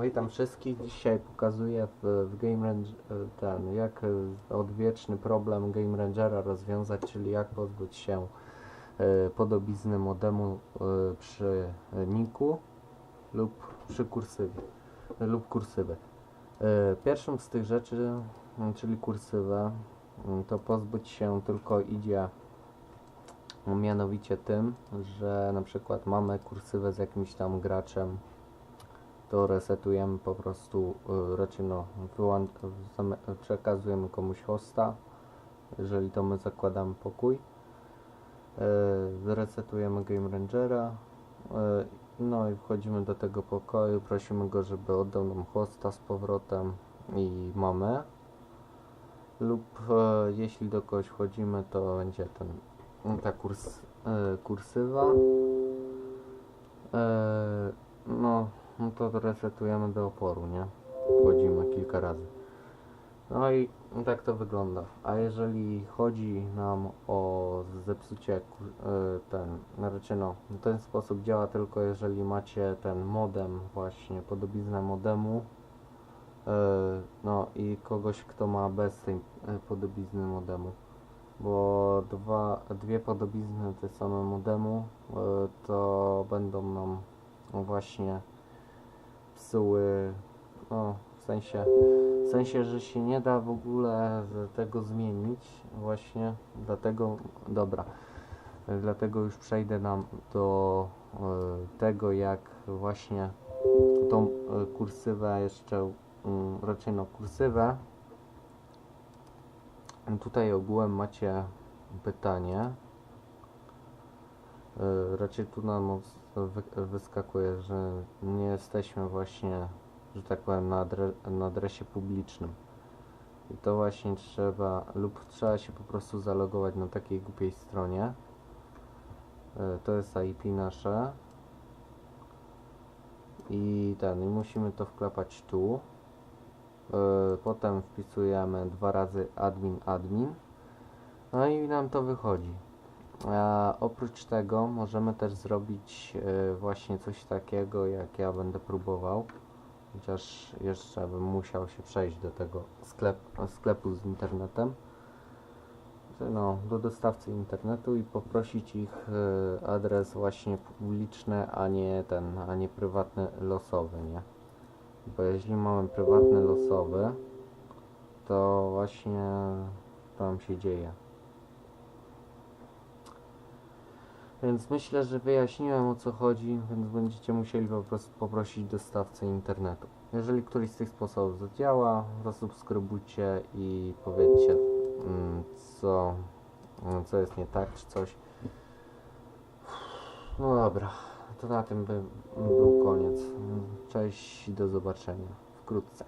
Witam wszystkich. Dzisiaj pokazuję w, w Game Ranger, ten, jak e, odwieczny problem Game Rangera rozwiązać, czyli jak pozbyć się e, podobizny modemu e, przy niku lub przy kursywie lub kursywę. E, Pierwszą z tych rzeczy, czyli kursywę, to pozbyć się tylko idzie mianowicie tym, że na przykład mamy kursywę z jakimś tam graczem to resetujemy po prostu, y, raczej no, przekazujemy komuś hosta, jeżeli to my zakładamy pokój. Y, Resetujemy Game Rangera, y, no i wchodzimy do tego pokoju, prosimy go, żeby oddał nam hosta z powrotem i mamy. Lub e, jeśli do kogoś wchodzimy, to będzie ten, ta kurs, e, kursywa. E, no, no to resetujemy do oporu, nie? Wchodzimy kilka razy. No i tak to wygląda. A jeżeli chodzi nam o zepsucie e, ten, znaczy no, w ten sposób działa tylko jeżeli macie ten modem właśnie, podobiznę modemu e, no i kogoś, kto ma bez tej e, podobizny modemu. Bo dwa, dwie podobizny te same modemu to będą nam właśnie psuły, no w sensie, w sensie, że się nie da w ogóle tego zmienić właśnie, dlatego, dobra, dlatego już przejdę nam do e, tego, jak właśnie tą e, kursywę jeszcze, mm, raczej no kursywę, tutaj ogółem macie pytanie, Raczej tu nam wyskakuje, że nie jesteśmy właśnie, że tak powiem, na, adre- na adresie publicznym. I to właśnie trzeba, lub trzeba się po prostu zalogować na takiej głupiej stronie. E, To jest IP nasze. I ten, i musimy to wklepać tu. E, Potem wpisujemy dwa razy admin admin. No i nam to wychodzi. A oprócz tego możemy też zrobić e, właśnie coś takiego, jak ja będę próbował. Chociaż jeszcze bym musiał się przejść do tego sklep, sklepu z internetem. No, do dostawcy internetu i poprosić ich e, adres właśnie publiczny, a nie ten, a nie prywatny losowy, nie? Bo jeśli mamy prywatny losowy, to właśnie tam się dzieje. Więc myślę, że wyjaśniłem o co chodzi, więc będziecie musieli po prostu poprosić dostawcę internetu. Jeżeli któryś z tych sposobów zadziała, zasubskrybujcie i powiedzcie mm, co, mm, co jest nie tak czy coś. No dobra, to na tym by był koniec. Cześć, do zobaczenia wkrótce.